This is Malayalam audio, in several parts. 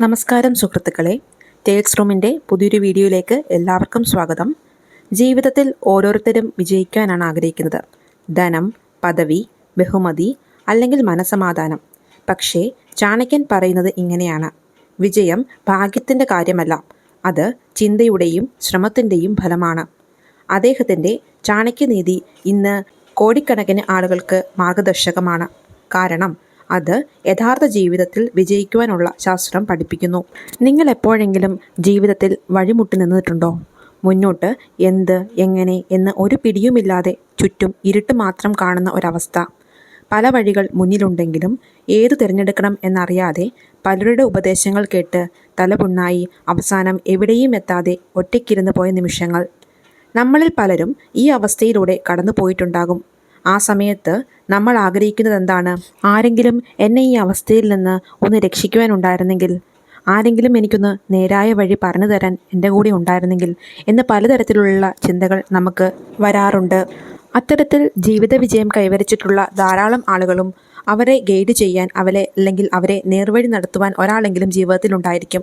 നമസ്കാരം സുഹൃത്തുക്കളെ. ടേക്സ് റൂമിന്റെ പുതിയൊരു വീഡിയോയിലേക്ക് എല്ലാവർക്കും സ്വാഗതം. ജീവിതത്തിൽ ഓരോരുത്തരും വിജയിക്കാനാണ് ആഗ്രഹിക്കുന്നത്. ധനം പദവി ബഹുമതി അല്ലെങ്കിൽ മനസമാധാനം. പക്ഷേ ചാണക്യൻ പറയുന്നത് ഇങ്ങനെയാണ്. വിജയം ഭാഗ്യത്തിന്റെ കാര്യമല്ല. അത് ചിന്തയുടെയും ശ്രമത്തിന്റെയും ഫലമാണ്. അദ്ദേഹത്തിന്റെ ചാണക്യനീതി ഇന്ന് കോടിക്കണക്കിന് ആളുകൾക്ക് മാർഗദർശകമാണ്. കാരണം അത് യഥാർത്ഥ ജീവിതത്തിൽ വിജയിക്കുവാനുള്ള ശാസ്ത്രം പഠിപ്പിക്കുന്നു. നിങ്ങൾ എപ്പോഴെങ്കിലും ജീവിതത്തിൽ വഴിമുട്ടി നിന്നിട്ടുണ്ടോ? മുന്നോട്ട് എന്ത് എങ്ങനെ എന്ന് ഒരു പിടിയുമില്ലാതെ ചുറ്റും ഇരുട്ട് മാത്രം കാണുന്ന ഒരവസ്ഥ. പല വഴികൾ മുന്നിലുണ്ടെങ്കിലും ഏത് തിരഞ്ഞെടുക്കണം എന്നറിയാതെ പലരുടെ ഉപദേശങ്ങൾ കേട്ട് തലപുണ്ണായി അവസാനം എവിടെയും എത്താതെ ഒറ്റയ്ക്കിരുന്ന് പോയ നിമിഷങ്ങൾ. നമ്മളിൽ പലരും ഈ അവസ്ഥയിലൂടെ കടന്നു പോയിട്ടുണ്ടാകും ആ സമയത്ത് നമ്മൾ ആഗ്രഹിക്കുന്നത് എന്താണ് ആരെങ്കിലും എന്നെ ഈ അവസ്ഥയിൽ നിന്ന് ഒന്ന് രക്ഷിക്കുവാനുണ്ടായിരുന്നെങ്കിൽ ആരെങ്കിലും എനിക്കൊന്ന് നേരായ വഴി പറഞ്ഞു തരാൻ എന്റെ കൂടെ ഉണ്ടായിരുന്നെങ്കിൽ എന്ന് പലതരത്തിലുള്ള ചിന്തകൾ നമുക്ക് വരാറുണ്ട്. അത്തരത്തിൽ ജീവിത വിജയം കൈവരിച്ചിട്ടുള്ള ധാരാളം ആളുകളും അവരെ ഗൈഡ് ചെയ്യാൻ അവരെ അല്ലെങ്കിൽ അവരെ നേർവഴി നടത്തുവാൻ ഒരാളെങ്കിലും ജീവിതത്തിലുണ്ടായിരിക്കും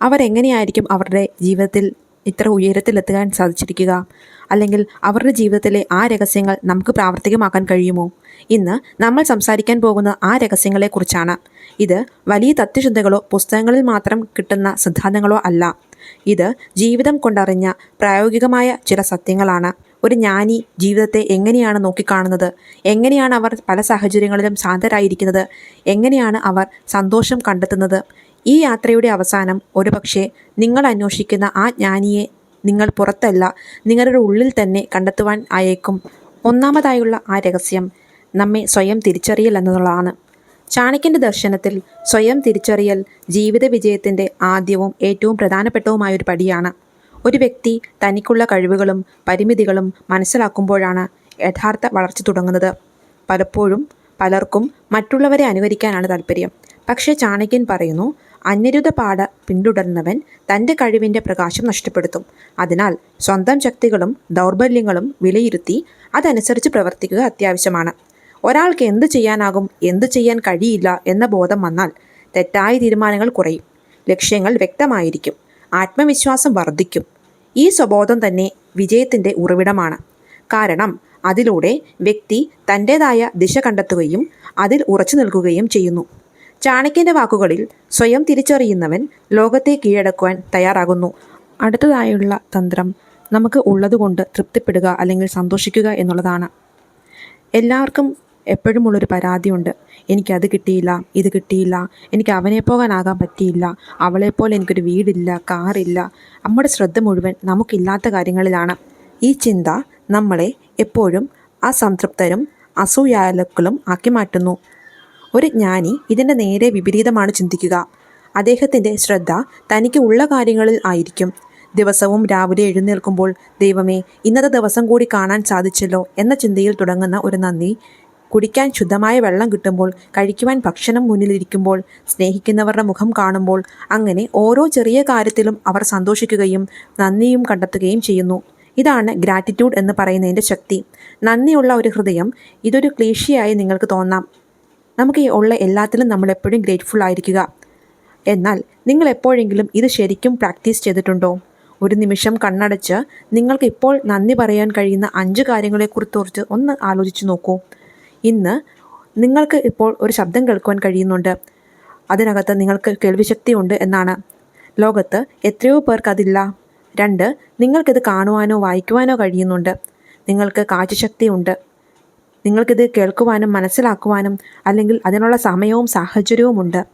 അവരെങ്ങനെയായിരിക്കും അവരുടെ ജീവിതത്തിൽ ഇത്ര ഉയരത്തിലെത്തുവാൻ സാധിച്ചിരിക്കുക. അല്ലെങ്കിൽ അവരുടെ ജീവിതത്തിലെ ആ രഹസ്യങ്ങൾ നമുക്ക് പ്രാവർത്തികമാക്കാൻ കഴിയുമോ? ഇന്ന് നമ്മൾ സംസാരിക്കാൻ പോകുന്ന ആ രഹസ്യങ്ങളെക്കുറിച്ചാണ്. ഇത് വലിയ തത്വചിന്തകളോ പുസ്തകങ്ങളിൽ മാത്രം കിട്ടുന്ന സിദ്ധാന്തങ്ങളോ അല്ല. ഇത് ജീവിതം കൊണ്ടറിഞ്ഞ പ്രായോഗികമായ ചില സത്യങ്ങളാണ്. ഒരു ജ്ഞാനി ജീവിതത്തെ എങ്ങനെയാണ് നോക്കിക്കാണുന്നത്? എങ്ങനെയാണ് അവർ പല സാഹചര്യങ്ങളിലും ശാന്തരായിരിക്കുന്നത്? എങ്ങനെയാണ് അവർ സന്തോഷം കണ്ടെത്തുന്നത്? ഈ യാത്രയുടെ അവസാനം ഒരുപക്ഷെ നിങ്ങൾ അന്വേഷിക്കുന്ന ആ ജ്ഞാനിയെ നിങ്ങൾ പുറത്തല്ല നിങ്ങളുടെ ഉള്ളിൽ തന്നെ കണ്ടെത്തുവാൻ ആയേക്കും. ഒന്നാമതായുള്ള ആ രഹസ്യം നമ്മെ സ്വയം തിരിച്ചറിയൽ എന്നതുള്ളതാണ്. ചാണക്യന്റെ ദർശനത്തിൽ സ്വയം തിരിച്ചറിയൽ ജീവിത വിജയത്തിന്റെ ആദ്യവും ഏറ്റവും പ്രധാനപ്പെട്ടതുമായ ഒരു പടിയാണ്. ഒരു വ്യക്തി തനിക്കുള്ള കഴിവുകളും പരിമിതികളും മനസ്സിലാക്കുമ്പോഴാണ് യഥാർത്ഥ വളർച്ച തുടങ്ങുന്നത്. പലപ്പോഴും പലർക്കും മറ്റുള്ളവരെ അനുകരിക്കാനാണ് താല്പര്യം. പക്ഷേ ചാണക്യൻ പറയുന്നു അന്യരുത പാട പിന്തുടർന്നവൻ തന്റെ കഴിവിന്റെ പ്രകാശം നഷ്ടപ്പെടുത്തും. അതിനാൽ സ്വന്തം ശക്തികളും ദൗർബല്യങ്ങളും വിലയിരുത്തി അതനുസരിച്ച് പ്രവർത്തിക്കുക അത്യാവശ്യമാണ്. ഒരാൾക്ക് എന്ത് ചെയ്യാനാകും എന്ത് ചെയ്യാൻ കഴിയില്ല എന്ന ബോധം വന്നാൽ തെറ്റായ തീരുമാനങ്ങൾ കുറയും. ലക്ഷ്യങ്ങൾ വ്യക്തമായിരിക്കും. ആത്മവിശ്വാസം വർദ്ധിക്കും. ഈ സ്വബോധം തന്നെ വിജയത്തിന്റെ ഉറവിടമാണ്. കാരണം അതിലൂടെ വ്യക്തി തന്റേതായ ദിശ കണ്ടെത്തുകയും അതിൽ ഉറച്ചു നിൽക്കുകയും ചെയ്യുന്നു. ചാണക്യന്റെ വാക്കുകളിൽ സ്വയം തിരിച്ചറിയുന്നവൻ ലോകത്തെ കീഴടക്കുവാൻ തയ്യാറാകുന്നു. അടുത്തതായുള്ള തന്ത്രം നമുക്ക് ഉള്ളതുകൊണ്ട് തൃപ്തിപ്പെടുക അല്ലെങ്കിൽ സന്തോഷിക്കുക എന്നുള്ളതാണ്. എല്ലാവർക്കും എപ്പോഴും ഉള്ളൊരു പരാതിയുണ്ട്. എനിക്കത് കിട്ടിയില്ല ഇത് കിട്ടിയില്ല എനിക്ക് അവനെ പോകാനാകാൻ പറ്റിയില്ല അവളെപ്പോലെ എനിക്കൊരു വീടില്ല കാറില്ല. നമ്മുടെ ശ്രദ്ധ മുഴുവൻ നമുക്കില്ലാത്ത കാര്യങ്ങളിലാണ്. ഈ ചിന്ത നമ്മളെ എപ്പോഴും അസംതൃപ്തരും അസൂയാലുക്കളും ആക്കി മാറ്റുന്നു. ഒരു ജ്ഞാനി ഇതിന്റെ നേരെ വിപരീതമാണ് ചിന്തിക്കുക. അദ്ദേഹത്തിന്റെ ശ്രദ്ധ തനിക്ക് ഉള്ള കാര്യങ്ങളിൽ ആയിരിക്കും. ദിവസവും രാവിലെ എഴുന്നേൽക്കുമ്പോൾ ദൈവമേ ഇന്നത്തെ ദിവസം കൂടി കാണാൻ സാധിച്ചല്ലോ എന്ന ചിന്തയിൽ തുടങ്ങുന്ന ഒരു നന്ദി. കുടിക്കാൻ ശുദ്ധമായ വെള്ളം കിട്ടുമ്പോൾ കഴിക്കുവാൻ ഭക്ഷണം മുന്നിലിരിക്കുമ്പോൾ സ്നേഹിക്കുന്നവരുടെ മുഖം കാണുമ്പോൾ അങ്ങനെ ഓരോ ചെറിയ കാര്യത്തിലും അവർ സന്തോഷിക്കുകയും നന്ദിയും കണ്ടെത്തുകയും ചെയ്യുന്നു. ഇതാണ് ഗ്രാറ്റിറ്റ്യൂഡ് എന്ന് പറയുന്നതിന്റെ ശക്തി. നന്ദിയുള്ള ഒരു ഹൃദയം ഇതൊരു ക്ലീഷിയായി നിങ്ങൾക്ക് തോന്നാം. നമുക്ക് ഈ ഉള്ള എല്ലാത്തിലും നമ്മൾ എപ്പോഴും ഗ്രേറ്റ്ഫുൾ ആയിരിക്കുക. എന്നാൽ നിങ്ങൾ എപ്പോഴെങ്കിലും ഇത് ശരിക്കും പ്രാക്ടീസ് ചെയ്തിട്ടുണ്ടോ? ഒരു നിമിഷം കണ്ണടച്ച് നിങ്ങൾക്ക് ഇപ്പോൾ നന്ദി പറയാൻ കഴിയുന്ന അഞ്ച് കാര്യങ്ങളെക്കുറിച്ച് ഒന്ന് ആലോചിച്ച് നോക്കൂ. ഇന്ന് നിങ്ങൾക്ക് ഇപ്പോൾ ഒരു ശബ്ദം കേൾക്കുവാൻ കഴിയുന്നുണ്ട്. അതിനകത്ത് നിങ്ങൾക്ക് കേൾവിശക്തി ഉണ്ട് എന്നാണ്. ലോകത്ത് എത്രയോ പേർക്ക് അതില്ല. രണ്ട് നിങ്ങൾക്കിത് കാണുവാനോ വായിക്കുവാനോ കഴിയുന്നുണ്ട്. നിങ്ങൾക്ക് കാഴ്ചശക്തിയുണ്ട് നിങ്ങൾക്കിത് കേൾക്കുവാനും മനസ്സിലാക്കുവാനും അല്ലെങ്കിൽ അതിനുള്ള സമയവും സാഹചര്യവും ഉണ്ട്.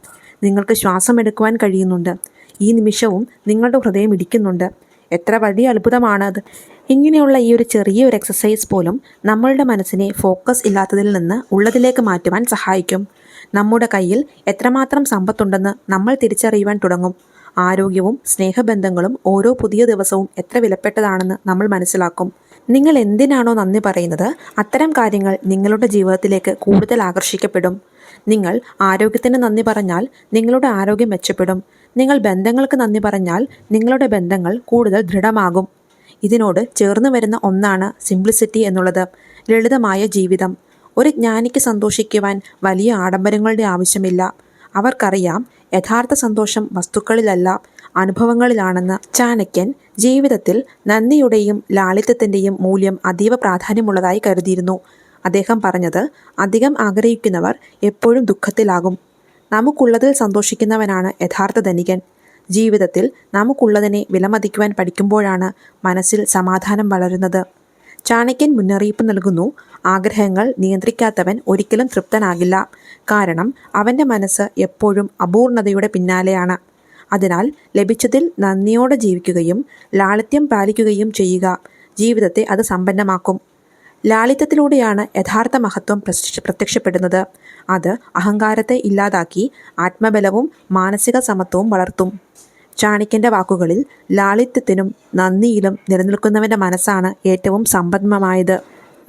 നിങ്ങൾക്ക് ശ്വാസം എടുക്കുവാൻ കഴിയുന്നുണ്ട്. ഈ നിമിഷവും നിങ്ങളുടെ ഹൃദയം ഇടിക്കുന്നുണ്ട്. എത്ര വലിയ അത്ഭുതമാണ് അത് ഇങ്ങനെയുള്ള ഈ ഒരു ചെറിയൊരു എക്സസൈസ് പോലും നമ്മളുടെ മനസ്സിനെ ഫോക്കസ് ഇല്ലാത്തതിൽ നിന്ന് ഉള്ളതിലേക്ക് മാറ്റുവാൻ സഹായിക്കും. നമ്മുടെ കയ്യിൽ എത്രമാത്രം സമ്പത്തുണ്ടെന്ന് നമ്മൾ തിരിച്ചറിയുവാൻ തുടങ്ങും. ആരോഗ്യവും സ്നേഹബന്ധങ്ങളും ഓരോ പുതിയ ദിവസവും എത്ര വിലപ്പെട്ടതാണെന്ന് നമ്മൾ മനസ്സിലാക്കും. നിങ്ങൾ എന്തിനാണോ നന്ദി പറയുന്നത്? അത്തരം കാര്യങ്ങൾ നിങ്ങളുടെ ജീവിതത്തിലേക്ക് കൂടുതൽ ആകർഷിക്കപ്പെടും. നിങ്ങൾ ആരോഗ്യത്തിന് നന്ദി പറഞ്ഞാൽ നിങ്ങളുടെ ആരോഗ്യം മെച്ചപ്പെടും. നിങ്ങൾ ബന്ധങ്ങൾക്ക് നന്ദി പറഞ്ഞാൽ നിങ്ങളുടെ ബന്ധങ്ങൾ കൂടുതൽ ദൃഢമാകും. ഇതിനോട് ചേർന്ന് വരുന്ന ഒന്നാണ് സിംപ്ലിസിറ്റി എന്നുള്ളത്. ലളിതമായ ജീവിതം. ഒരു ജ്ഞാനിക്ക് സന്തോഷിക്കുവാൻ വലിയ ആഡംബരങ്ങളുടെ ആവശ്യമില്ല. അവർക്കറിയാം യഥാർത്ഥ സന്തോഷം വസ്തുക്കളിലല്ല. അനുഭവങ്ങളിലാണെന്ന് ചാണക്യൻ ജീവിതത്തിൽ നന്ദിയുടെയും ലാളിത്യത്തിന്റെയും മൂല്യം അതീവ പ്രാധാന്യമുള്ളതായി കരുതിയിരുന്നു. അദ്ദേഹം പറഞ്ഞത് അധികം ആഗ്രഹിക്കുന്നവർ എപ്പോഴും ദുഃഖത്തിലാകും. നമുക്കുള്ളതിൽ സന്തോഷിക്കുന്നവനാണ് യഥാർത്ഥ ധനികൻ. ജീവിതത്തിൽ നമുക്കുള്ളതിനെ വിലമതിക്കുവാൻ പഠിക്കുമ്പോഴാണ് മനസ്സിൽ സമാധാനം വളരുന്നത് ചാണക്യൻ മുന്നറിയിപ്പ് നൽകുന്നു ആഗ്രഹങ്ങൾ നിയന്ത്രിക്കാത്തവൻ ഒരിക്കലും തൃപ്തനാകില്ല. കാരണം അവന്റെ മനസ്സ് എപ്പോഴും അപൂർണതയുടെ പിന്നാലെയാണ്. അതിനാൽ ലഭിച്ചതിൽ നന്ദിയോടെ ജീവിക്കുകയും ലാളിത്യം പാലിക്കുകയും ചെയ്യുക. ജീവിതത്തെ അത് സമ്പന്നമാക്കും. ലാളിത്യത്തിലൂടെയാണ് യഥാർത്ഥ മഹത്വം പ്രത്യക്ഷ- പ്രത്യക്ഷപ്പെടുന്നത്. അത് അഹങ്കാരത്തെ ഇല്ലാതാക്കി ആത്മബലവും മാനസിക സമത്വവും വളർത്തും. ചാണിക്കന്റെ വാക്കുകളിൽ ലാളിത്യത്തിനും നന്ദിയിലും നിലനിൽക്കുന്നവന്റെ മനസ്സാണ് ഏറ്റവും സമ്പന്നമായത്.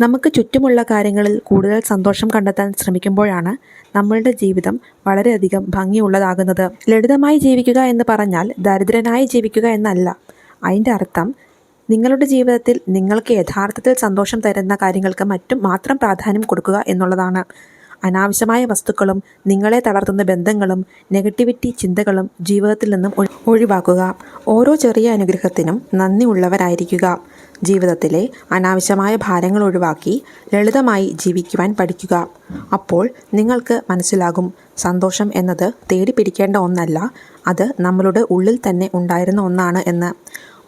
നമുക്ക് ചുറ്റുമുള്ള കാര്യങ്ങളിൽ കൂടുതൽ സന്തോഷം കണ്ടെത്താൻ ശ്രമിക്കുമ്പോഴാണ് നമ്മളുടെ ജീവിതം വളരെയധികം ഭംഗിയുള്ളതാകുന്നത്. ലളിതമായി ജീവിക്കുക എന്ന് പറഞ്ഞാൽ ദരിദ്രനായി ജീവിക്കുക എന്നല്ല. അതിന്റെ അർത്ഥം നിങ്ങളുടെ ജീവിതത്തിൽ നിങ്ങൾക്ക് യഥാർത്ഥത്തിൽ സന്തോഷം തരുന്ന കാര്യങ്ങൾക്ക് മറ്റും മാത്രം പ്രാധാന്യം കൊടുക്കുക എന്നുള്ളതാണ്. അനാവശ്യമായ വസ്തുക്കളും നിങ്ങളെ തളർത്തുന്ന ബന്ധങ്ങളും നെഗറ്റിവിറ്റി ചിന്തകളും ജീവിതത്തിൽ നിന്നും ഒഴിവാക്കുക. ഓരോ ചെറിയ അനുഗ്രഹത്തിനും നന്ദി ഉള്ളവരായിരിക്കുക. ജീവിതത്തിലെ അനാവശ്യമായ ഭാരങ്ങൾ ഒഴിവാക്കി ലളിതമായി ജീവിക്കുവാൻ പഠിക്കുക. അപ്പോൾ നിങ്ങൾക്ക് മനസ്സിലാകും. സന്തോഷം എന്നത് തേടിപ്പിടിക്കേണ്ട ഒന്നല്ല അത് നമ്മളുടെ ഉള്ളിൽ തന്നെ ഉണ്ടായിരുന്ന ഒന്നാണ് എന്ന്.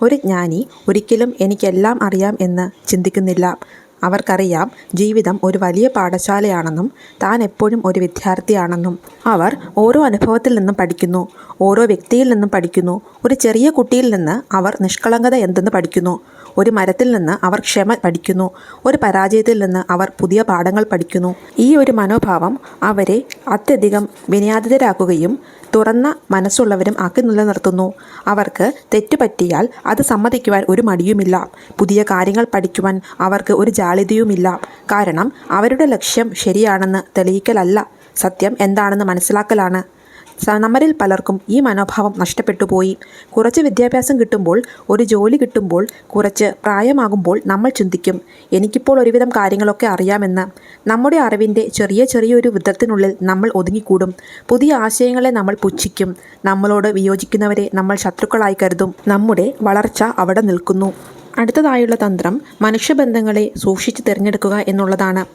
ഒരു ജ്ഞാനി ഒരിക്കലും എനിക്കെല്ലാം അറിയാം എന്ന് ചിന്തിക്കുന്നില്ല. അവർക്കറിയാം ജീവിതം ഒരു വലിയ പാഠശാലയാണെന്നും താൻ എപ്പോഴും ഒരു വിദ്യാർത്ഥിയാണെന്നും. അവർ ഓരോ അനുഭവത്തിൽ നിന്നും പഠിക്കുന്നു ഓരോ വ്യക്തിയിൽ നിന്നും പഠിക്കുന്നു ഒരു ചെറിയ കുട്ടിയിൽ നിന്ന് അവർ നിഷ്കളങ്കത എന്തെന്ന് പഠിക്കുന്നു. ഒരു മരത്തിൽ നിന്ന് അവർ ക്ഷമ പഠിക്കുന്നു. ഒരു പരാജയത്തിൽ നിന്ന് അവർ പുതിയ പാഠങ്ങൾ പഠിക്കുന്നു. ഈ ഒരു മനോഭാവം അവരെ അത്യധികം വിനയാദിതരാക്കുകയും തുറന്ന മനസ്സുള്ളവരും ആക്കി നിലനിർത്തുന്നു. അവർക്ക് തെറ്റുപറ്റിയാൽ അത് സമ്മതിക്കുവാൻ ഒരു മടിയുമില്ല. പുതിയ കാര്യങ്ങൾ പഠിക്കുവാൻ അവർക്ക് ഒരു ജാളിതയുമില്ല. കാരണം അവരുടെ ലക്ഷ്യം ശരിയാണെന്ന് തെളിയിക്കലല്ല. സത്യം എന്താണെന്ന് മനസ്സിലാക്കലാണ്. സ- നമ്മളിൽ പലർക്കും ഈ മനോഭാവം നഷ്ടപ്പെട്ടുപോയി കുറച്ച് വിദ്യാഭ്യാസം കിട്ടുമ്പോൾ ഒരു ജോലി കിട്ടുമ്പോൾ കുറച്ച് പ്രായമാകുമ്പോൾ നമ്മൾ ചിന്തിക്കും എനിക്കിപ്പോൾ ഒരുവിധം കാര്യങ്ങളൊക്കെ അറിയാമെന്ന്. നമ്മുടെ അറിവിന്റെ ചെറിയ ചെറിയൊരു വൃദ്ധത്തിനുള്ളിൽ നമ്മൾ ഒതുങ്ങിക്കൂടും. പുതിയ ആശയങ്ങളെ നമ്മൾ പുച്ഛിക്കും. നമ്മളോട് വിയോജിക്കുന്നവരെ നമ്മൾ ശത്രുക്കളായി കരുതും. നമ്മുടെ വളർച്ച അവിടെ നിൽക്കുന്നു. അടുത്തതായുള്ള തന്ത്രം മനുഷ്യബന്ധങ്ങളെ സൂക്ഷിച്ച് തിരഞ്ഞെടുക്കുക എന്നുള്ളതാണ്.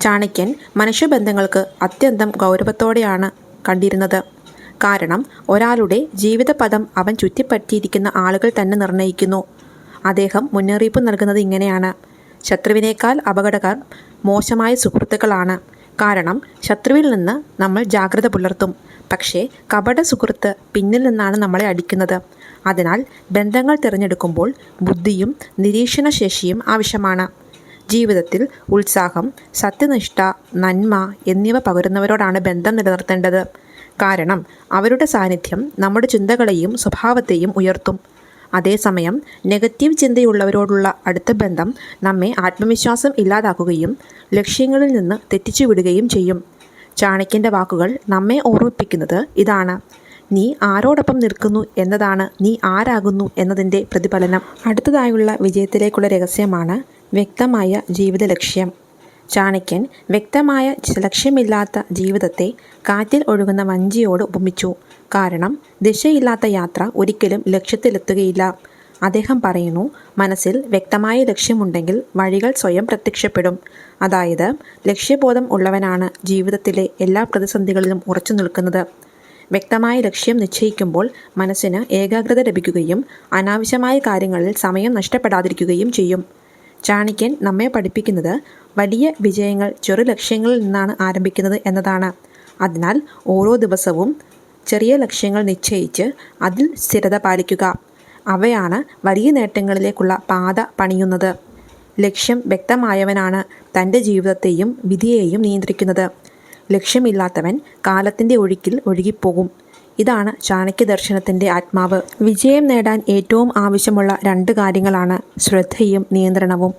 ചാണക്യൻ മനുഷ്യബന്ധങ്ങൾക്ക് അത്യന്തം ഗൗരവത്തോടെയാണ് കണ്ടിരുന്നത്. കാരണം ഒരാളുടെ ജീവിതപദം അവൻ ചുറ്റിപ്പറ്റിയിരിക്കുന്ന ആളുകൾ തന്നെ നിർണയിക്കുന്നു അദ്ദേഹം മുന്നറിയിപ്പ് നൽകുന്നത് ഇങ്ങനെയാണ്. ശത്രുവിനേക്കാൾ അപകടകാർ മോശമായ സുഹൃത്തുക്കളാണ്. കാരണം ശത്രുവിൽ നിന്ന് നമ്മൾ ജാഗ്രത പുലർത്തും. പക്ഷേ കപട സുഹൃത്ത് പിന്നിൽ നിന്നാണ് നമ്മളെ അടിക്കുന്നത്. അതിനാൽ ബന്ധങ്ങൾ തിരഞ്ഞെടുക്കുമ്പോൾ ബുദ്ധിയും നിരീക്ഷണശേഷിയും ആവശ്യമാണ്. ജീവിതത്തിൽ ഉത്സാഹം സത്യനിഷ്ഠ നന്മ എന്നിവ പകരുന്നവരോടാണ് ബന്ധം നിലനിർത്തേണ്ടത്. കാരണം അവരുടെ സാന്നിധ്യം നമ്മുടെ ചിന്തകളെയും സ്വഭാവത്തെയും ഉയർത്തും. അതേസമയം നെഗറ്റീവ് ചിന്തയുള്ളവരോടുള്ള അടുത്ത ബന്ധം നമ്മെ ആത്മവിശ്വാസം ഇല്ലാതാക്കുകയും ലക്ഷ്യങ്ങളിൽ നിന്ന് തെറ്റിച്ചു വിടുകയും ചെയ്യും. ചാണക്യന്റെ വാക്കുകൾ നമ്മെ ഓർമ്മിപ്പിക്കുന്നത് ഇതാണ്. നീ ആരോടൊപ്പം നിൽക്കുന്നു എന്നതാണ് നീ ആരാകുന്നു എന്നതിന്റെ പ്രതിഫലനം അടുത്തതായുള്ള വിജയത്തിലേക്കുള്ള രഹസ്യമാണ് വ്യക്തമായ ജീവിത ലക്ഷ്യം ചാണക്യൻ വ്യക്തമായ ലക്ഷ്യമില്ലാത്ത ജീവിതത്തെ കാറ്റിൽ ഒഴുകുന്ന വഞ്ചിയോട് ഉപമിച്ചു. കാരണം ദിശയില്ലാത്ത യാത്ര ഒരിക്കലും ലക്ഷ്യത്തിലെത്തുകയില്ല. അദ്ദേഹം പറയുന്നു മനസ്സിൽ വ്യക്തമായ ലക്ഷ്യമുണ്ടെങ്കിൽ വഴികൾ സ്വയം പ്രത്യക്ഷപ്പെടും. അതായത് ലക്ഷ്യബോധം ഉള്ളവനാണ് ജീവിതത്തിലെ എല്ലാ പ്രതിസന്ധികളിലും ഉറച്ചു നിൽക്കുന്നത്. വ്യക്തമായ ലക്ഷ്യം നിശ്ചയിക്കുമ്പോൾ മനസ്സിന് ഏകാഗ്രത ലഭിക്കുകയും അനാവശ്യമായ കാര്യങ്ങളിൽ സമയം നഷ്ടപ്പെടാതിരിക്കുകയും ചെയ്യും. ചാണക്യൻ നമ്മെ പഠിപ്പിക്കുന്നത് വലിയ വിജയങ്ങൾ ചെറു ലക്ഷ്യങ്ങളിൽ നിന്നാണ് ആരംഭിക്കുന്നത് എന്നതാണ്. അതിനാൽ ഓരോ ദിവസവും ചെറിയ ലക്ഷ്യങ്ങൾ നിശ്ചയിച്ച് അതിൽ സ്ഥിരത പാലിക്കുക. അവയാണ് വലിയ നേട്ടങ്ങളിലേക്കുള്ള പാത പണിയുന്നത്. ലക്ഷ്യം വ്യക്തമായവനാണ് തന്റെ ജീവിതത്തെയും വിധിയെയും നിയന്ത്രിക്കുന്നത്. ലക്ഷ്യമില്ലാത്തവൻ കാലത്തിന്റെ ഒഴുക്കിൽ ഒഴുകിപ്പോകും. ഇതാണ് ചാണക്യ ദർശനത്തിന്റെ ആത്മാവ്. വിജയം നേടാൻ ഏറ്റവും ആവശ്യമുള്ള രണ്ട് കാര്യങ്ങളാണ് ശ്രദ്ധയും നിയന്ത്രണവും.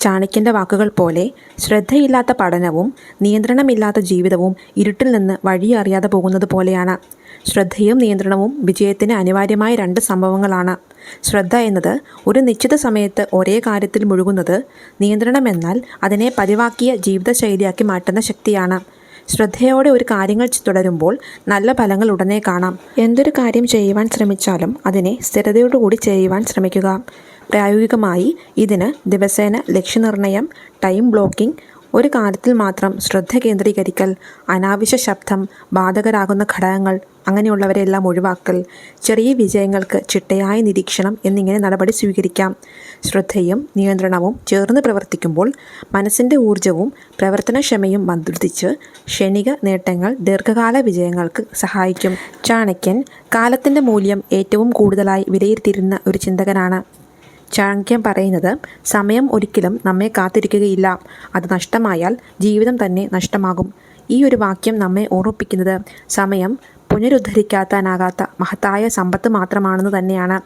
ചാണക്യന്റെ വാക്കുകൾ പോലെ ശ്രദ്ധയില്ലാത്ത പഠനവും നിയന്ത്രണമില്ലാത്ത ജീവിതവും ഇരുട്ടിൽ നിന്ന് വഴി അറിയാതെ പോകുന്നത് പോലെയാണ്. ശ്രദ്ധയും നിയന്ത്രണവും വിജയത്തിന് അനിവാര്യമായ രണ്ട് സംഭവങ്ങളാണ്. ശ്രദ്ധ എന്നത് ഒരു നിശ്ചിത സമയത്ത് ഒരേ കാര്യത്തിൽ മുഴുകുന്നത് നിയന്ത്രണം എന്നാൽ അതിനെ പതിവാക്കിയ ജീവിതശൈലിയാക്കി മാറ്റുന്ന ശക്തിയാണ്. ശ്രദ്ധയോടെ ഒരു കാര്യങ്ങൾ തുടരുമ്പോൾ നല്ല ഫലങ്ങൾ ഉടനെ കാണാം. എന്തൊരു കാര്യം ചെയ്യുവാൻ ശ്രമിച്ചാലും അതിനെ സ്ഥിരതയോടുകൂടി ചെയ്യുവാൻ ശ്രമിക്കുക. പ്രായോഗികമായി ഇതിന് ദിവസേന ലക്ഷ്യനിർണയം ടൈം ബ്ലോക്കിംഗ് ഒരു കാര്യത്തിൽ മാത്രം ശ്രദ്ധ കേന്ദ്രീകരിക്കൽ അനാവശ്യ ശബ്ദം ബാധകരാകുന്ന ഘടകങ്ങൾ അങ്ങനെയുള്ളവരെല്ലാം ഒഴിവാക്കൽ ചെറിയ വിജയങ്ങൾക്ക് ചിട്ടയായ നിരീക്ഷണം എന്നിങ്ങനെ നടപടി സ്വീകരിക്കാം. ശ്രദ്ധയും നിയന്ത്രണവും ചേർന്ന് പ്രവർത്തിക്കുമ്പോൾ മനസ്സിന്റെ ഊർജവും പ്രവർത്തനക്ഷമയും വർദ്ധിച്ച് ക്ഷണിക നേട്ടങ്ങൾ ദീർഘകാല വിജയങ്ങൾക്ക് സഹായിക്കും. ചാണക്യൻ കാലത്തിന്റെ മൂല്യം ഏറ്റവും കൂടുതലായി വിലയിരുത്തിയിരുന്ന ഒരു ചിന്തകനാണ്. ചാണക്യൻ പറയുന്നത് സമയം ഒരിക്കലും നമ്മെ കാത്തിരിക്കുകയില്ല. അത് നഷ്ടമായാൽ ജീവിതം തന്നെ നഷ്ടമാകും. ഈ ഒരു വാക്യം നമ്മെ ഓർമ്മിപ്പിക്കുന്നത് സമയം പുനരുദ്ധരിക്കാത്താനാകാത്ത മഹത്തായ സമ്പത്ത് മാത്രമാണെന്ന് തന്നെയാണ്.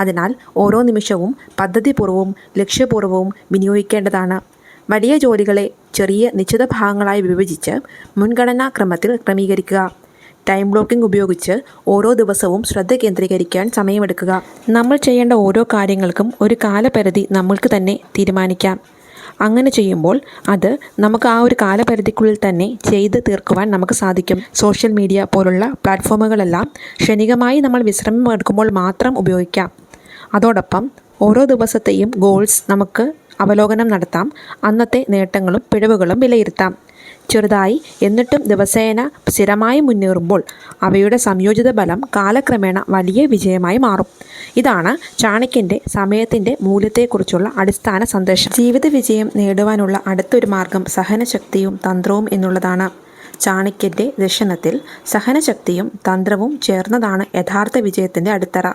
അതിനാൽ ഓരോ നിമിഷവും പദ്ധതിപൂർവവും ലക്ഷ്യപൂർവവും വിനിയോഗിക്കേണ്ടതാണ്. വലിയ ജോലികളെ ചെറിയ നിശ്ചിത ഭാഗങ്ങളായി വിഭജിച്ച് മുൻഗണനാ ക്രമത്തിൽ ക്രമീകരിക്കുക. ടൈം ബ്ലോക്കിംഗ് ഉപയോഗിച്ച് ഓരോ ദിവസവും ശ്രദ്ധ കേന്ദ്രീകരിക്കാൻ സമയമെടുക്കുക. നമ്മൾ ചെയ്യേണ്ട ഓരോ കാര്യങ്ങൾക്കും ഒരു കാലപരിധി നമ്മൾക്ക് തന്നെ തീരുമാനിക്കാം. അങ്ങനെ ചെയ്യുമ്പോൾ അത് നമുക്ക് ആ ഒരു കാലപരിധിക്കുള്ളിൽ തന്നെ ചെയ്ത് തീർക്കുവാൻ നമുക്ക് സാധിക്കും. സോഷ്യൽ മീഡിയ പോലുള്ള പ്ലാറ്റ്ഫോമുകളെല്ലാം ക്ഷണികമായി നമ്മൾ വിശ്രമം എടുക്കുമ്പോൾ മാത്രം ഉപയോഗിക്കാം. അതോടൊപ്പം ഓരോ ദിവസത്തെയും ഗോൾസ് നമുക്ക് അവലോകനം നടത്താം. അന്നത്തെ നേട്ടങ്ങളും പിഴവുകളും വിലയിരുത്താം. ചെറുതായി. എന്നിട്ടും ദിവസേന സ്ഥിരമായി മുന്നേറുമ്പോൾ അവയുടെ സംയോജിത ബലം കാലക്രമേണ വലിയ വിജയമായി മാറും. ഇതാണ് ചാണക്യന്റെ സമയത്തിന്റെ മൂല്യത്തെക്കുറിച്ചുള്ള അടിസ്ഥാന സന്ദേശം. ജീവിത വിജയം നേടുവാനുള്ള അടുത്തൊരു മാർഗം സഹനശക്തിയും തന്ത്രവും എന്നുള്ളതാണ്. ചാണക്യന്റെ ദർശനത്തിൽ സഹനശക്തിയും തന്ത്രവും ചേർന്നതാണ് യഥാർത്ഥ വിജയത്തിന്റെ അടിത്തറ.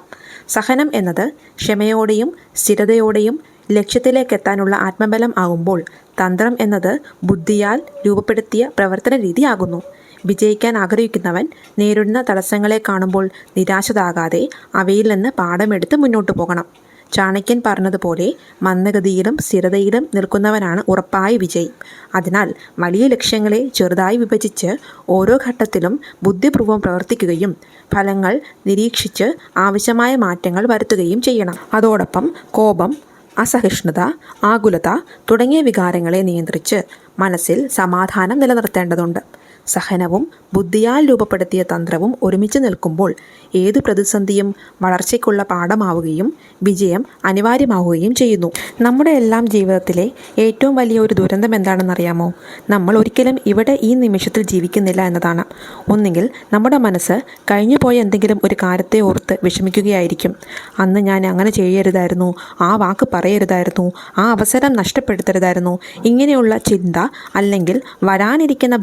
സഹനം എന്നത് ക്ഷമയോടെയും സ്ഥിരതയോടെയും ലക്ഷ്യത്തിലേക്കെത്താനുള്ള ആത്മബലം ആകുമ്പോൾ തന്ത്രം എന്നത് ബുദ്ധിയാൽ രൂപപ്പെടുത്തിയ പ്രവർത്തന രീതിയാകുന്നു. വിജയിക്കാൻ ആഗ്രഹിക്കുന്നവൻ നേരിടുന്ന തടസ്സങ്ങളെ കാണുമ്പോൾ നിരാശതാകാതെ അവയിൽ നിന്ന് പാഠമെടുത്ത് മുന്നോട്ട് പോകണം. ചാണക്യൻ പറഞ്ഞതുപോലെ മന്ദഗതിയിലും സ്ഥിരതയിലും നിൽക്കുന്നവനാണ് ഉറപ്പായ വിജയി. അതിനാൽ വലിയ ലക്ഷ്യങ്ങളെ ചെറുതായി വിഭജിച്ച് ഓരോ ഘട്ടത്തിലും ബുദ്ധിപൂർവം പ്രവർത്തിക്കുകയും ഫലങ്ങൾ നിരീക്ഷിച്ച് ആവശ്യമായ മാറ്റങ്ങൾ വരുത്തുകയും ചെയ്യണം. അതോടൊപ്പം കോപം അസഹിഷ്ണുത ആകുലത തുടങ്ങിയ വികാരങ്ങളെ നിയന്ത്രിച്ച് മനസ്സിൽ സമാധാനം നിലനിർത്തേണ്ടതുണ്ട്. സഹനവും ബുദ്ധിയാൽ രൂപപ്പെടുത്തിയ തന്ത്രവും ഒരുമിച്ച് നിൽക്കുമ്പോൾ ഏത് പ്രതിസന്ധിയും വളർച്ചയ്ക്കുള്ള പാഠമാവുകയും വിജയം അനിവാര്യമാവുകയും ചെയ്യുന്നു. നമ്മുടെ എല്ലാം ജീവിതത്തിലെ ഏറ്റവും വലിയ ഒരു ദുരന്തം എന്താണെന്നറിയാമോ? നമ്മൾ ഒരിക്കലും ഇവിടെ ഈ നിമിഷത്തിൽ ജീവിക്കുന്നില്ല എന്നതാണ്. ഒന്നുകിൽ നമ്മുടെ മനസ്സ് കഴിഞ്ഞുപോയ എന്തെങ്കിലും ഒരു കാര്യത്തെ ഓർത്ത് വിഷമിക്കുകയായിരിക്കും. അന്ന് ഞാൻ അങ്ങനെ ചെയ്യരുതായിരുന്നു ആ വാക്ക് പറയരുതായിരുന്നു ആ അവസരം നഷ്ടപ്പെടുത്തരുതായിരുന്നു ഇങ്ങനെയുള്ള ചിന്ത അല്ലെങ്കിൽ വരാനിരിക്കുന്ന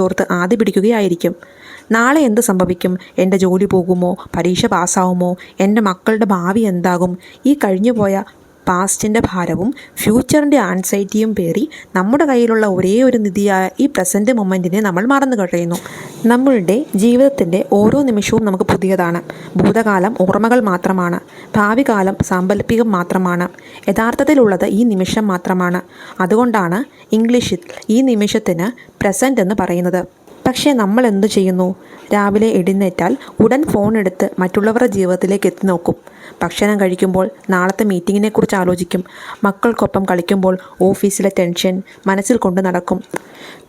ഭാവിയെക്കുറിച്ചോർത്ത് ആദ്യ പിടിക്കുകയായിരിക്കും. നാളെ എന്ത് സംഭവിക്കും? എന്റെ ജോലി പോകുമോ? പരീക്ഷ പാസ്സാവുമോ? എന്റെ മക്കളുടെ ഭാവി എന്താകും? ഈ കഴിഞ്ഞുപോയ പാസ്റ്റിന്റെ ഭാരവും ഫ്യൂച്ചറിന്റെ ആൻസൈറ്റിയും പേറി നമ്മുടെ കയ്യിലുള്ള ഒരേ ഒരു നിധിയായ ഈ പ്രസന്റ് മൊമെന്റിനെ നമ്മൾ മറന്നു കഴിയുന്നു നമ്മളുടെ ജീവിതത്തിന്റെ ഓരോ നിമിഷവും നമുക്ക് പുതിയതാണ്. ഭൂതകാലം ഓർമ്മകൾ മാത്രമാണ്. ഭാവി കാലം സാങ്കല്പികം മാത്രമാണ്. യഥാർത്ഥത്തിലുള്ളത് ഈ നിമിഷം മാത്രമാണ്. അതുകൊണ്ടാണ് ഇംഗ്ലീഷിൽ ഈ നിമിഷത്തിന് പ്രസന്റ് എന്ന് പറയുന്നത്. പക്ഷേ നമ്മൾ എന്തു ചെയ്യുന്നു? രാവിലെ എഴുന്നേറ്റാൽ ഉടൻ ഫോൺ എടുത്ത് മറ്റുള്ളവരുടെ ജീവിതത്തിലേക്ക് എത്തി നോക്കും. ഭക്ഷണം കഴിക്കുമ്പോൾ നാളത്തെ മീറ്റിങ്ങിനെക്കുറിച്ച് ആലോചിക്കും. മക്കൾക്കൊപ്പം കളിക്കുമ്പോൾ ഓഫീസിലെ ടെൻഷൻ മനസ്സിൽ കൊണ്ട് നടക്കും.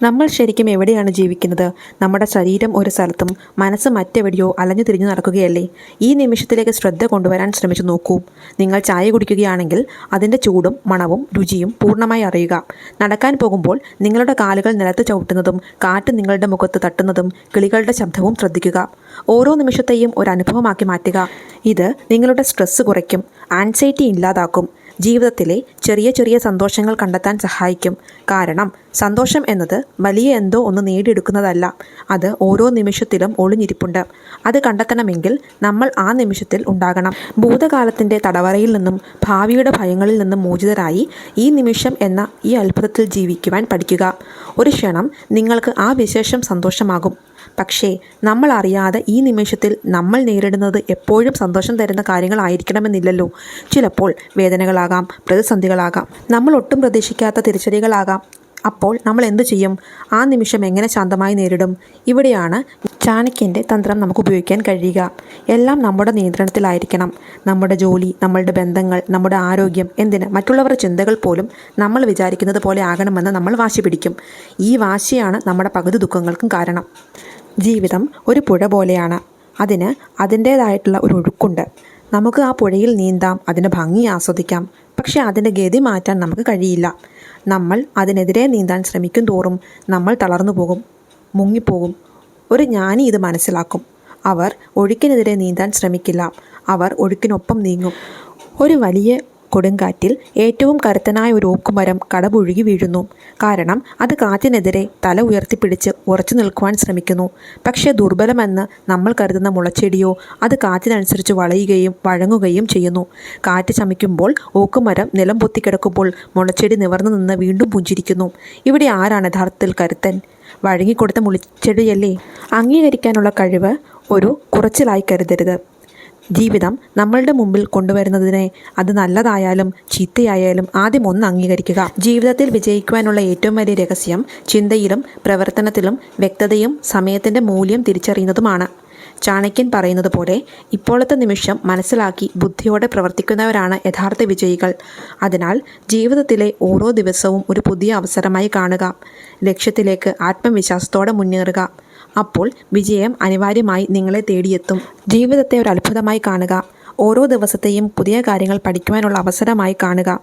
നമ്മൾ ശരിക്കും എവിടെയാണ് ജീവിക്കുന്നത്? നമ്മുടെ ശരീരം ഒരു സ്ഥലത്തും മനസ്സ് മറ്റെവിടെയോ അലഞ്ഞു തിരിഞ്ഞു നടക്കുകയല്ലേ? ഈ നിമിഷത്തിലേക്ക് ശ്രദ്ധ കൊണ്ടുവരാൻ ശ്രമിച്ചു നോക്കൂ. നിങ്ങൾ ചായ കുടിക്കുകയാണെങ്കിൽ അതിന്റെ ചൂടും മണവും രുചിയും പൂർണമായി അറിയുക. നടക്കാൻ പോകുമ്പോൾ നിങ്ങളുടെ കാലുകൾ നിലത്ത് ചവിട്ടുന്നതും കാറ്റ് നിങ്ങളുടെ മുഖത്ത് തട്ടുന്നതും കിളികളുടെ ശബ്ദവും ശ്രദ്ധിക്കുക. ഓരോ നിമിഷത്തെയും ഒരു അനുഭവമാക്കി മാറ്റുക. ഇത് നിങ്ങളുടെ സ്ട്രെസ്സ് കുറയ്ക്കും. ആൻസൈറ്റി ഇല്ലാതാക്കും. ജീവിതത്തിലെ ചെറിയ ചെറിയ സന്തോഷങ്ങൾ കണ്ടെത്താൻ സഹായിക്കും. കാരണം സന്തോഷം എന്നത് വലിയ എന്തോ ഒന്ന് നേടിയെടുക്കുന്നതല്ല. അത് ഓരോ നിമിഷത്തിലും ഒളിഞ്ഞിരിപ്പുണ്ട്. അത് കണ്ടെത്തണമെങ്കിൽ നമ്മൾ ആ നിമിഷത്തിൽ ഉണ്ടാകണം. ഭൂതകാലത്തിന്റെ തടവറയിൽ നിന്നും ഭാവിയുടെ ഭയങ്ങളിൽ നിന്നും മോചിതരായി ഈ നിമിഷം എന്ന ഈ അത്ഭുതത്തിൽ ജീവിക്കുവാൻ പഠിക്കുക. ഒരു ക്ഷണം നിങ്ങൾക്ക് ആ വിശേഷം സന്തോഷമാകും. പക്ഷേ നമ്മൾ അറിയാതെ ഈ നിമിഷത്തിൽ നമ്മൾ നേരിടുന്നത് എപ്പോഴും സന്തോഷം തരുന്ന കാര്യങ്ങളായിരിക്കണമെന്നില്ലല്ലോ ചിലപ്പോൾ വേദനകളാകാം പ്രതിസന്ധികളാകാം നമ്മൾ ഒട്ടും പ്രതീക്ഷിക്കാത്ത തിരിച്ചടികളാകാം. അപ്പോൾ നമ്മൾ എന്തു ചെയ്യും? ആ നിമിഷം എങ്ങനെ ശാന്തമായി നേരിടും? ഇവിടെയാണ് ചാണക്യന്റെ തന്ത്രം നമുക്ക് ഉപയോഗിക്കാൻ കഴിയുക. എല്ലാം നമ്മുടെ നിയന്ത്രണത്തിലായിരിക്കണം. നമ്മുടെ ജോലി നമ്മളുടെ ബന്ധങ്ങൾ നമ്മുടെ ആരോഗ്യം എന്തിന് മറ്റുള്ളവരുടെ ചിന്തകൾ പോലും നമ്മൾ വിചാരിക്കുന്നത് പോലെ ആകണമെന്ന് നമ്മൾ വാശി പിടിക്കും. ഈ വാശിയാണ് നമ്മുടെ പകുതി ദുഃഖങ്ങൾക്കും കാരണം. ജീവിതം ഒരു പുഴ പോലെയാണ്. അതിന് അതിന്റേതായിട്ടുള്ള ഒരു ഒഴുക്കുണ്ട്. നമുക്ക് ആ പുഴയിൽ നീന്താം അതിന്റെ ഭംഗി ആസ്വദിക്കാം. പക്ഷേ അതിന്റെ ഗതി മാറ്റാൻ നമുക്ക് കഴിയില്ല. നമ്മൾ അതിനെതിരെ നീന്താൻ ശ്രമിക്കും തോറും നമ്മൾ തളർന്നു പോകും മുങ്ങിപ്പോകും. ഒരു ജ്ഞാനി ഇത് മനസ്സിലാക്കും. അവർ ഒഴുക്കിനെതിരെ നീന്താൻ ശ്രമിക്കില്ല. അവർ ഒഴുക്കിനൊപ്പം നീങ്ങും. ഒരു വലിയ കൊടുങ്കാറ്റിൽ ഏറ്റവും കരുത്തനായ ഒരു ഓക്കുമരം കടപുഴുകി വീഴുന്നു. കാരണം അത് കാറ്റിനെതിരെ തല ഉയർത്തിപ്പിടിച്ച് ഉറച്ചു നിൽക്കുവാൻ ശ്രമിക്കുന്നു. പക്ഷേ ദുർബലമെന്ന് നമ്മൾ കരുതുന്ന മുളച്ചെടിയോ അത് കാറ്റിനനുസരിച്ച് വളയുകയും വഴങ്ങുകയും ചെയ്യുന്നു. കാറ്റ് ചമിക്കുമ്പോൾ ഓക്കുമരം നിലം പൊത്തിക്കിടക്കുമ്പോൾ മുളച്ചെടി നിവർന്നു നിന്ന് വീണ്ടും പുഞ്ചിരിക്കുന്നു. ഇവിടെ ആരാണ് യഥാർത്ഥത്തിൽ കരുത്തൻ? വഴങ്ങിക്കൊടുത്ത മുളിച്ചെടിയല്ലേ? അംഗീകരിക്കാനുള്ള കഴിവ് ഒരു കുറച്ചിലായി കരുതരുത്. ജീവിതം നമ്മളുടെ മുമ്പിൽ കൊണ്ടുവരുന്നതിനെ അത് നല്ലതായാലും ചീത്തയായാലും ആദ്യം ഒന്ന് അംഗീകരിക്കുക. ജീവിതത്തിൽ വിജയിക്കുവാനുള്ള ഏറ്റവും വലിയ രഹസ്യം ചിന്തയിലും പ്രവർത്തനത്തിലും വ്യക്തതയും സമയത്തിന്റെ മൂല്യം തിരിച്ചറിയുന്നതുമാണ്. ചാണക്യൻ പറയുന്നത് പോലെ ഇപ്പോഴത്തെ നിമിഷം മനസ്സിലാക്കി ബുദ്ധിയോടെ പ്രവർത്തിക്കുന്നവരാണ് യഥാർത്ഥ വിജയികൾ. അതിനാൽ ജീവിതത്തിലെ ഓരോ ദിവസവും ഒരു പുതിയ അവസരമായി കാണുക. ലക്ഷ്യത്തിലേക്ക് ആത്മവിശ്വാസത്തോടെ മുന്നേറുക. അപ്പോൾ വിജയം അനിവാര്യമായി നിങ്ങളെ തേടിയെത്തും. ജീവിതത്തെ ഒരു അത്ഭുതമായി കാണുക. ഓരോ ദിവസത്തെയും പുതിയ കാര്യങ്ങൾ പഠിക്കുവാനുള്ള അവസരമായി കാണുക.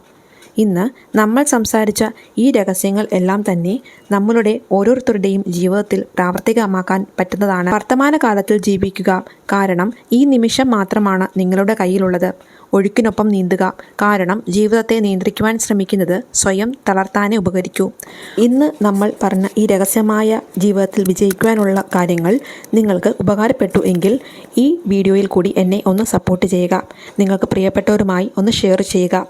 ഇന്ന് നമ്മൾ സംസാരിച്ച ഈ രഹസ്യങ്ങൾ എല്ലാം തന്നെ നമ്മളുടെ ഓരോരുത്തരുടെയും ജീവിതത്തിൽ പ്രാവർത്തികമാക്കാൻ പറ്റുന്നതാണ്. വർത്തമാനകാലത്തിൽ ജീവിക്കുക കാരണം ഈ നിമിഷം മാത്രമാണ് നിങ്ങളുടെ കയ്യിലുള്ളത്. ഒഴുക്കിനൊപ്പം നീന്തുക കാരണം ജീവിതത്തെ നിയന്ത്രിക്കുവാൻ ശ്രമിക്കുന്നത് സ്വയം തളർത്താനേ ഉപകരിക്കൂ. ഇന്ന് നമ്മൾ പറഞ്ഞ ഈ രഹസ്യമായ ജീവിതത്തിൽ വിജയിക്കുവാനുള്ള കാര്യങ്ങൾ നിങ്ങൾക്ക് ഉപകാരപ്പെട്ടു എങ്കിൽ ഈ വീഡിയോയിൽ കൂടി എന്നെ ഒന്ന് സപ്പോർട്ട് ചെയ്യുക. നിങ്ങൾക്ക് പ്രിയപ്പെട്ടവരുമായി ഒന്ന് ഷെയർ ചെയ്യുക.